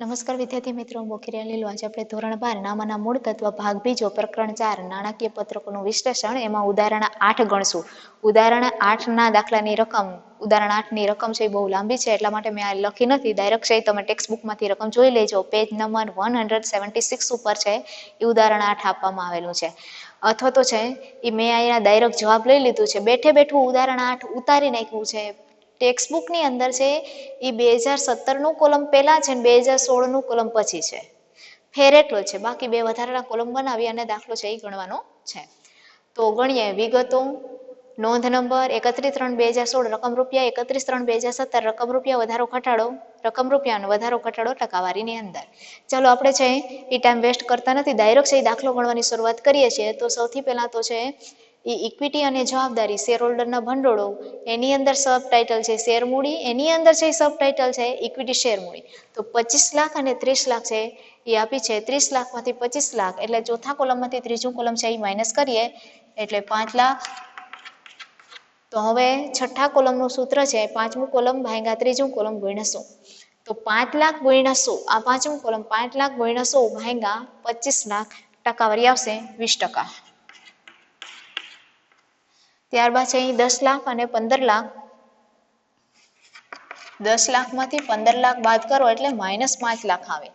નમસ્કાર વિદ્યાર્થી મિત્રો, હું બોખીરિયા લીલો આજે આપણે ધોરણ બાર, નામાના મૂળ તત્વ ભાગ બીજો, પ્રકરણ ચાર, નાણાકીય પત્રકોનું વિશ્લેષણ. એમાં ઉદાહરણ આઠ ગણશું. ઉદાહરણ આઠના દાખલાની રકમ, ઉદાહરણ આઠની રકમ છે એ બહુ લાંબી છે, એટલા માટે મેં આ લખી નથી. ડાયરેક્ટ છે તમે ટેક્સ્ટ બુકમાંથી રકમ જોઈ લેજો. Page number one hundred seventy six ઉપર છે, એ ઉદાહરણ આઠ આપવામાં આવેલું છે. અથવા તો છે, એ મેં અહીંયા ડાયરેક્ટ જવાબ લઈ લીધું છે. બેઠે બેઠું ઉદાહરણ આઠ ઉતારી નાખ્યું છે. ટેક્સ્ટ બુકની અંદર છે, એ બે હજાર સત્તરનું કોલમ પહેલાં છે ને બે હજાર સોળનું કોલમ પછી છે. ફેર એટલો છે, બાકી બે વધારાના કોલમ બનાવી અને દાખલો છે એ ગણવાનો છે. તો ગણીએ, વિગતો, નોંધ નંબર, એકત્રીસ ત્રણ બે હજાર સોળ, રકમ રૂપિયા, એકત્રીસ ત્રણ બે હજાર સત્તર, રકમ રૂપિયા વધારો ઘટાડો, રકમ રૂપિયાનો વધારો ઘટાડો ટકાવારીની અંદર. ચાલો આપણે છે, એ ટાઈમ વેસ્ટ કરતા નથી ડાયરેક્ટ છે એ દાખલો ગણવાની શરૂઆત કરીએ છીએ. તો સૌથી પહેલાં તો છે એ ઇક્વિટી અને જવાબદારી શેર હોલ્ડરના ભંડોળો, એની અંદર સબ ટાઇટલ છે શેર મૂડી, એની અંદર છે સબ ટાઇટલ છે ઇક્વિટી શેર મૂડી. તો પચીસ લાખ અને ત્રીસ લાખ છે, એ આપી છે. ત્રીસ લાખમાંથી પચીસ લાખ, એટલે ચોથા કોલમમાંથી ત્રીજું કોલમ છે એ માઇનસ કરીએ, એટલે પાંચ લાખ. તો હવે છઠ્ઠા કોલમનું સૂત્ર છે, પાંચમું કોલમ ભાંગા ત્રીજું કોલમ ગુણ્યા તો પાંચ લાખ ગુણ્યા આ પાંચમું કોલમ પાંચ લાખ ગુણ્યા સો ભાગ્યા પચીસ લાખ ટકાવારી આવશે વીસ ટકા. ત્યારબાદ છે અહીં દસ લાખ અને પંદર લાખ. દસ લાખમાંથી પંદર લાખ બાદ કરો એટલે માઇનસ પાંચ લાખ આવે.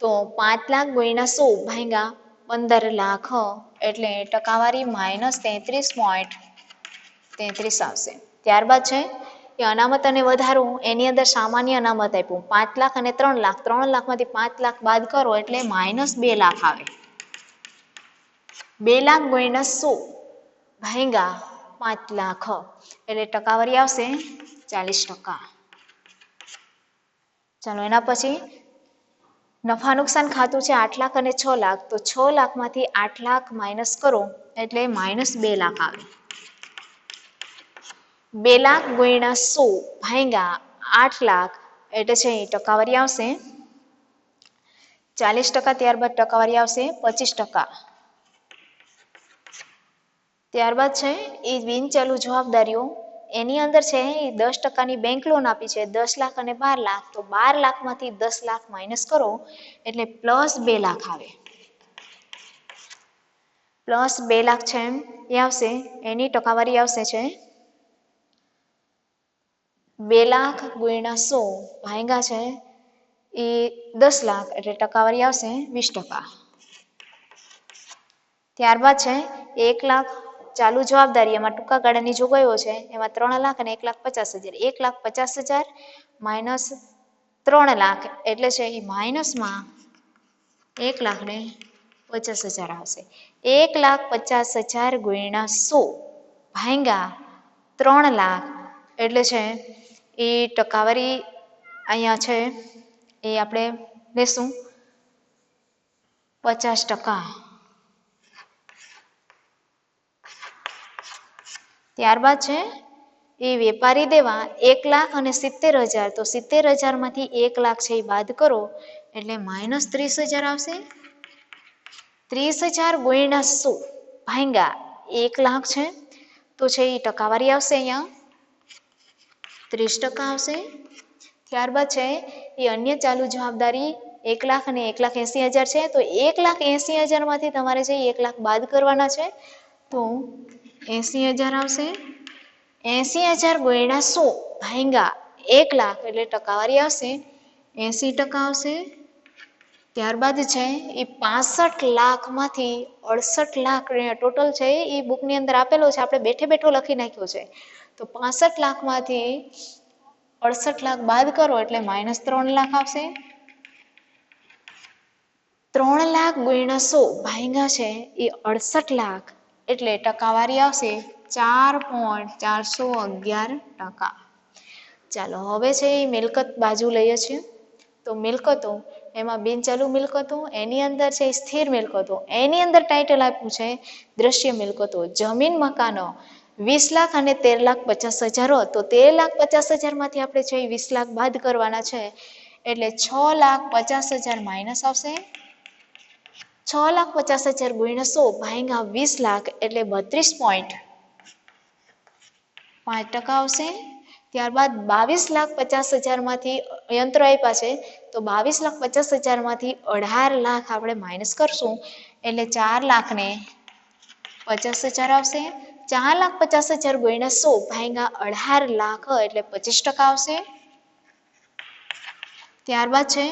તો પાંચ લાખ ગુણ્યા સો ભાંગા પંદર લાખ એટલે ટકાવારી માઇનસ તેત્રીસ પોઈન્ટ તેત્રીસ આવશે. ત્યારબાદ છે એ અનામત અને વધારું, એની અંદર સામાન્ય અનામત આપ્યું. પાંચ લાખ અને ત્રણ લાખ. ત્રણ લાખમાંથી પાંચ લાખ બાદ કરો એટલે માઇનસ બે લાખ આવે. બે લાખ ગુણ્યા સો ભાગ્યા પાંચ લાખ. એટલે ટકાવારી આવશે ચાલીસ ટકા. ચાલો, એના પછી નફા નુકસાન ખાતું છે આઠ લાખ અને છ લાખ. તો છ લાખમાંથી આઠ લાખ માઇનસ કરો, એટલે માઇનસ બે લાખ આવે. બે લાખ ગુણ્યા સો ભાંગ્યા આઠ લાખ, એટલે છે ટકાવારી આવશે ચાલીસ ટકા, ત્યારબાદ ટકાવારી આવશે પચીસ ટકા. ત્યારબાદ છે, એ બિનચાલુ જવાબદારીઓ. એની અંદર છે, એ દસ ટકાની બેંક લોન આપી છે, દસ લાખ અને બાર લાખ. તો બાર લાખમાંથી દસ લાખ માઇનસ કરો, એટલે પ્લસ બે લાખ આવે. પ્લસ બે લાખ છે, એ આવશે. એની ટકાવારી આવશે છે, બે લાખ ગુણ્યા સો ભાંગા છે, એ દસ લાખ, એટલે ટકાવારી આવશે વીસ ટકા. ત્યારબાદ છે, એક લાખ ચાલુ જવાબદારી એમાં ટૂંકા ગાળાની જોગવાઈઓ છે, એમાં ત્રણ લાખ અને એક લાખ પચાસ હજાર. એક લાખ પચાસ હજાર માઇનસ ત્રણ લાખ એટલે છે એ માઇનસમાં એક લાખ ને પચાસ હજાર આવશે. એક લાખ પચાસ હજાર ગુણ્યા સો ભાંગા ત્રણ લાખ એટલે છે એ ટકાવારી અહીંયા છે, એ આપણે લેશું. પચાસ ટકા. ત્યારબાદ છે, એ વેપારી દેવા એક લાખ અને સિત્તેર હજાર. તો સિત્તેર હજારમાંથી એક લાખ છે એ બાદ કરો, એટલે માઇનસ ત્રીસ હજાર આવશે. ત્રીસ હજાર ગુણ્યા સો. ભાંગા એક લાખ છે. તો છે એ ટકાવારી આવશે અહીંયા. ત્રીસ ટકા આવશે. ત્યારબાદ છે, એ અન્ય ચાલુ જવાબદારી એક લાખ અને એક લાખ એંસી હજાર છે. તો એક લાખ એંસી હજારમાંથી તમારે છે એક લાખ બાદ કરવાના છે. તો એંસી હજાર આવશે એંસી હજાર ગોયડા સો ભાંગા એક લાખ એટલે ટકાવારી આવશે. એંસી ટકા આવશે ત્યારબાદ છે એ પાસઠ લાખમાંથી અડસઠ લાખ ટોટલ છે એ બુકની અંદર આપેલો છે. આપણે બેઠે બેઠો લખી નાખ્યો છે. તો પાસઠ લાખમાંથી અડસઠ લાખ બાદ કરો એટલે માઇનસ ત્રણ લાખ આવશે. ત્રણ લાખ ગુણ્યા સો ભાંગા છે એ અડસઠ લાખ. એટલે ટકાવારી આવશે ચાર પોઈન્ટ ચારસો અગિયાર ટકા. ચાલો, હવે છે એ મિલકત બાજુ લઈએ છીએ. તો મિલકતો, એમાં બિનચાલુ મિલકતો, એની અંદર છે સ્થિર મિલકતો. એની અંદર ટાઇટલ આપ્યું છે દ્રશ્ય મિલકતો. જમીન મકાનો વીસ લાખ અને તેર લાખ પચાસ હજાર તો તેર લાખ પચાસ હજારમાંથી આપણે છે વીસ લાખ બાદ કરવાના છે. એટલે છ લાખ પચાસ હજાર માઇનસ આવશે. છ લાખ પચાસ હજાર ગુણ્યા સો ભાંગા વીસ લાખ એટલે બત્રીસ પોઈન્ટ પાંચ ટકા આવશે. ત્યારબાદ બાવીસ લાખ પચાસ હજારમાંથી યંત્ર આપ્યા છે, તો બાવીસ લાખ પચાસ હજારમાંથી અઢાર લાખ આપણે માઇનસ કરશું, એટલે ચાર લાખને પચાસ હજાર આવશે. ચાર લાખ પચાસ હજાર ગુણ્યા સો ભાગ્યા અઢાર લાખ એટલે પચીસ ટકા આવશે. ત્યારબાદ છે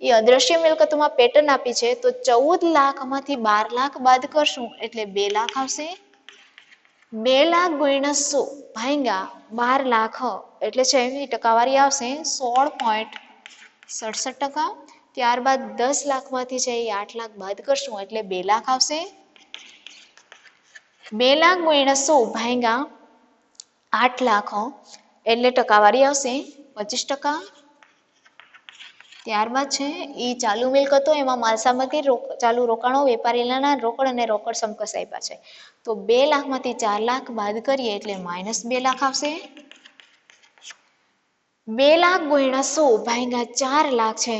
એ અદ્રશ્ય મિલકતોમાં પેટર્ન આપી છે, તો ચૌદ લાખમાંથી બાર લાખ બાદ કરશું, એટલે બે લાખ આવશે. બે લાખ ગુણ્યા સો, ભાગ્યા બાર લાખ, એટલે છે એ ટકાવારી આવશે, સોળ પોઈન્ટ સડસઠ ટકા. ત્યારબાદ દસ લાખમાંથી છે એ આઠ લાખ બાદ કરશું, એટલે બે લાખ આવશે. બે લાખ ગુણ્યા સો, ભાગ્યા આઠ લાખ, એટલે ટકાવારી આવશે પચીસ ટકા. ત્યારબાદ છે એ ચાલુ મિલકતો એમાં માલસામતી ચાલુ રોકાણો વેપારીના રોકડ અને રોકડ સમકક્ષ આપ્યા છે. તો બે લાખમાંથી ચાર લાખ બાદ કરીએ એટલે માઇનસ બે લાખ આવશે. બે લાખ ગુણ્યા સો ભાગ્યા ચાર લાખ છે.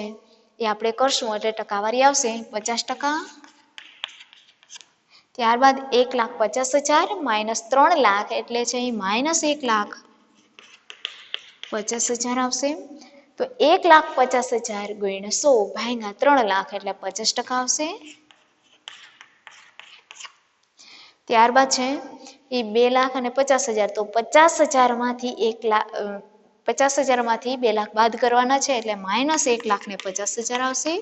એ આપણે કરશું, એટલે ટકાવારી આવશે પચાસ ટકા. ત્યારબાદ એક લાખ પચાસ હજાર માઇનસ ત્રણ લાખ એટલે છે માઇનસ એક લાખ પચાસ હજાર આવશે. તો એક લાખ પચાસ હજાર ગુણ્યા સો ભાગ્યા ત્રણ લાખ એટલે પચાસ ટકા આવશે. ત્યારબાદ છે, એ બે લાખ અને પચાસ હજાર. તો પચાસ હજારમાંથી એક લાખ પચાસ હજારમાંથી બે લાખ બાદ કરવાના છે એટલે માઇનસ એક લાખ ને પચાસ હજાર આવશે.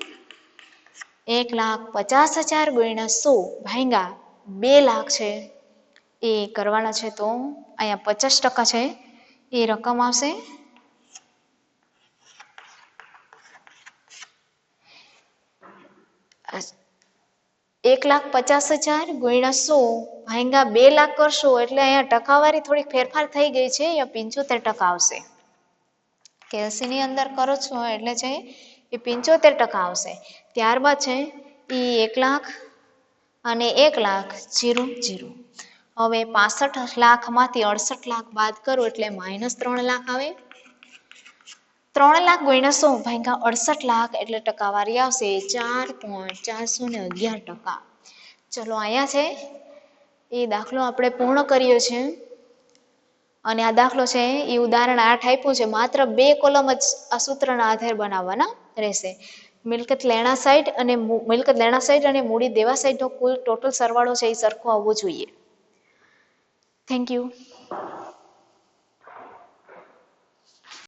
એક લાખ પચાસ હજાર ગુણ્યા સો ભાઈગા બે લાખ છે, એ કરવાના છે તો અહીંયા પચાસ ટકા છે, એ રકમ આવશે. એક લાખ પચાસ હજાર ગુણ્યા સો ભાંગા બે લાખ કરશો એટલે અહીંયા ટકાવારી થોડીક ફેરફાર થઈ ગઈ છે, અહીંયા પંચોતેર ટકા આવશે. કેલ્સીની અંદર કરો છો એટલે છે એ પંચોતેર ટકા આવશે. ત્યારબાદ છે એ એક લાખ અને એક લાખ જીરો જીરો. હવે પાસઠ લાખમાંથી અડસઠ લાખ બાદ કરો એટલે માઇનસ ત્રણ લાખ આવે. ત્રણ લાખ ગુણ્યા સો ભાગ્યા અડસઠ લાખ એટલે ટકાવારી આવશે ચાર પોઈન્ટ ચારસો ને અગિયાર ટકા. ચલો અહીંયા છે. એ દાખલો આપણે પૂર્ણ કર્યો છે. અને આ દાખલો છે, એ ઉદાહરણ આઠ આપ્યું છે. માત્ર બે કોલમ જ આ સૂત્રના આધારે બનાવવાના રહેશે. મિલકત લેણા સાઈડ અને મિલકત લેણા સાઈડ અને મૂડી દેવા સાઈડનો કુલ ટોટલ સરવાળો છે, એ સરખો આવવો જોઈએ. Thank you